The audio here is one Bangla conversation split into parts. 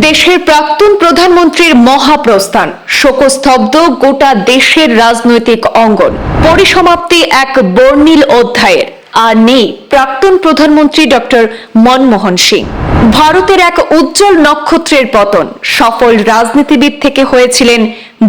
দেশের প্রাক্তন প্রধানমন্ত্রীর মহাপ্রস্থান শোকস্তব্ধ গোটা দেশের রাজনৈতিক অঙ্গন। পরিসমাপ্তি এক বর্ণিল অধ্যায়ের। আর নেই প্রাক্তন প্রধানমন্ত্রী ডক্টর মনমোহন সিং। ভারতের এক উজ্জ্বল নক্ষত্রের পতন সফল রাজনীতিবিদ থেকে হয়েছিলেন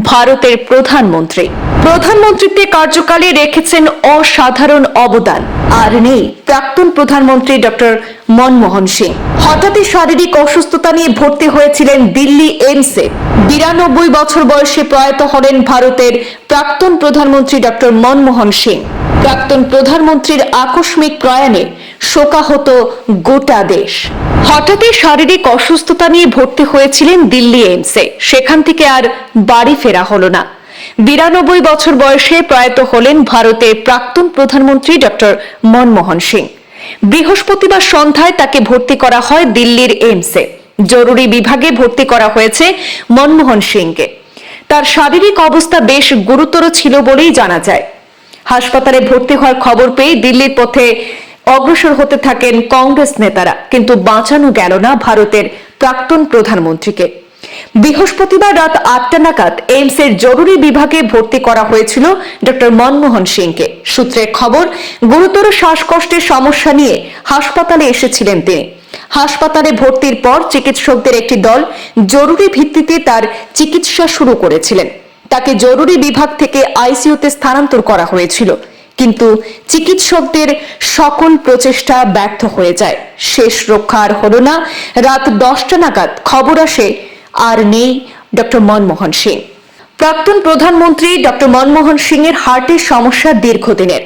ভারতের প্রধানমন্ত্রী। প্রধানমন্ত্রীত্বে কার্যকালে রেখেছেন অসাধারণ অবদান। আর নেই প্রাক্তন প্রধানমন্ত্রী ডক্টর মনমোহন সিং। হঠাৎই শারীরিক অসুস্থতা নিয়ে ভর্তি হয়েছিলেন দিল্লি এইমসে। বিরানব্বই বছর বয়সে প্রয়াত হলেন ভারতের প্রাক্তন প্রধানমন্ত্রী ডক্টর মনমোহন সিং। প্রাক্তন প্রধানমন্ত্রীর আকস্মিক প্রয়াণে শোকাহত গোটা দেশ। হঠাৎই শারীরিক অসুস্থতা নিয়ে ভর্তি হয়েছিলেন দিল্লি এইমসে। সেখান থেকে আর বাড়ি ফেরা হলো না। বিরানব্বই বছর বয়সে প্রয়াত হলেন ভারতের প্রাক্তন প্রধানমন্ত্রী ডক্টর মনমোহন সিং। বৃহস্পতিবার সন্ধ্যায় তাকে ভর্তি করা হয় দিল্লির এইমসে। জরুরি বিভাগে ভর্তি করা হয়েছে মনমোহন সিংকে। তার শারীরিক অবস্থা বেশ গুরুতর ছিল বলেই জানা যায়। হাসপাতালে ভর্তি হওয়ার খবর পেয়ে দিল্লির পথে অগ্রসর হতে থাকেন কংগ্রেস নেতারা, কিন্তু বাঁচানো গেল না ভারতের প্রাক্তন প্রধানমন্ত্রীকে। বৃহস্পতিবার রাত আটটা নাগাদ এইমসের জরুরি বিভাগে ভর্তি করা হয়েছিল ডক্টর মনমোহন সিংকে। সূত্রের খবর, গুরুতর শ্বাসকষ্টের সমস্যা নিয়ে হাসপাতালে এসেছিলেন তিনি। হাসপাতালে ভর্তির পর চিকিৎসকদের একটি দল জরুরি ভিত্তিতে তার চিকিৎসা শুরু করেছিলেন। তাকে জরুরি বিভাগ থেকে আইসিইউতে স্থানান্তর করা হয়েছিল। কিন্তু চিকিৎসকদের সকল প্রচেষ্টা ব্যর্থ হয়ে যায়। শেষ রক্ষা আর হলো না। রাত দশটা নাগাদ খবর আসে আর নেই ডক্টর মনমোহন সিং। প্রাক্তন প্রধানমন্ত্রী ডক্টর মনমোহন সিং এর হার্টের সমস্যা দীর্ঘদিনের।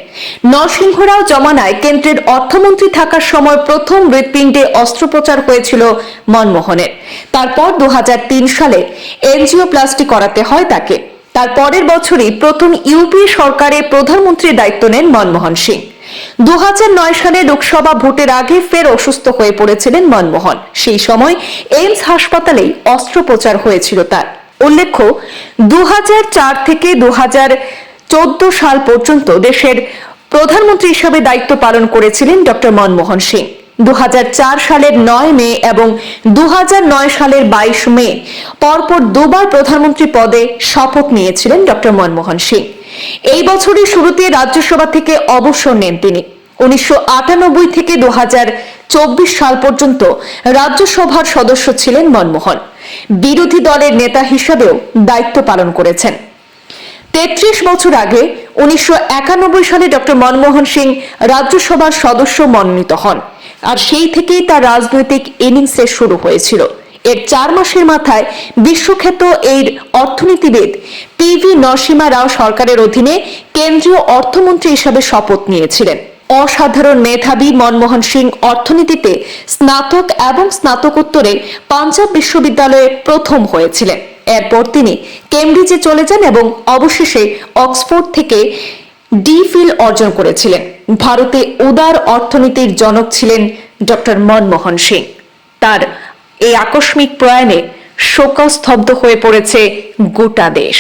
নরসিংহরাও জমানায় কেন্দ্রের অর্থমন্ত্রী থাকার সময় প্রথম হৃৎপিণ্ডে অস্ত্রোপচার হয়েছিল মনমোহনের। তারপর দু হাজার তিন সালে এনজিও এনজিওপ্লাস্টি করাতে হয় তাকে। তার পরের বছরই প্রথম ইউপি সরকারের প্রধানমন্ত্রীর দায়িত্ব নেন মনমোহন সিং। দু হাজার নয় সালে লোকসভা ভোটের আগে ফের অসুস্থ হয়ে পড়েছিলেন মনমোহন। সেই সময় এইমস হাসপাতালেই অস্ত্রোপচার হয়েছিল তার। উল্লেখ্য দু হাজার চার থেকে দু হাজার চোদ্দ সাল পর্যন্ত দেশের প্রধানমন্ত্রী হিসাবে দায়িত্ব পালন করেছিলেন ডক্টর মনমোহন সিং। দু হাজার চার সালের নয় মে এবং দু হাজার নয় সালের বাইশ মে পরপর দুবার প্রধানমন্ত্রী পদে শপথ নিয়েছিলেন ডক্টর মনমোহন সিং। এই বছরই শুরুতে রাজ্যসভা থেকে অবসর নেন তিনি। উনিশশো আটানব্বই থেকে দু হাজার চব্বিশ সাল পর্যন্ত রাজ্যসভার সদস্য ছিলেন মনমোহন। বিরোধী দলের নেতা হিসাবেও দায়িত্ব পালন করেছেন। তেত্রিশ বছর আগে উনিশশো একানব্বই সালে ডক্টর মনমোহন সিং রাজ্যসভার সদস্য মনোনীত হন। আর সেই থেকেই তার রাজনৈতিক ইনিংসের শুরু হয়েছিল। এর চার মাসের মাথায় বিশ্বখ্যাত এই অর্থনীতিবিদ পিভি নরসিমা রাও সরকারের অধীনে কেন্দ্রীয় অর্থমন্ত্রী হিসাবে শপথ নিয়েছিলেন। অসাধারণ মেধাবী মনমোহন সিং অর্থনীতিতে স্নাতক এবং স্নাতকোত্তরে পাঞ্জাব বিশ্ববিদ্যালয়ে প্রথম হয়েছিলেন। এরপর তিনি কেমব্রিজে চলে যান এবং অবশেষে অক্সফোর্ড থেকে ডি ফিল অর্জন করেছিলেন। ভারতে উদার অর্থনীতির জনক ছিলেন ডক্টর মনমোহন সিং। তার এই আকস্মিক প্রয়াণে শোকস্তব্ধ হয়ে পড়েছে গোটা দেশ।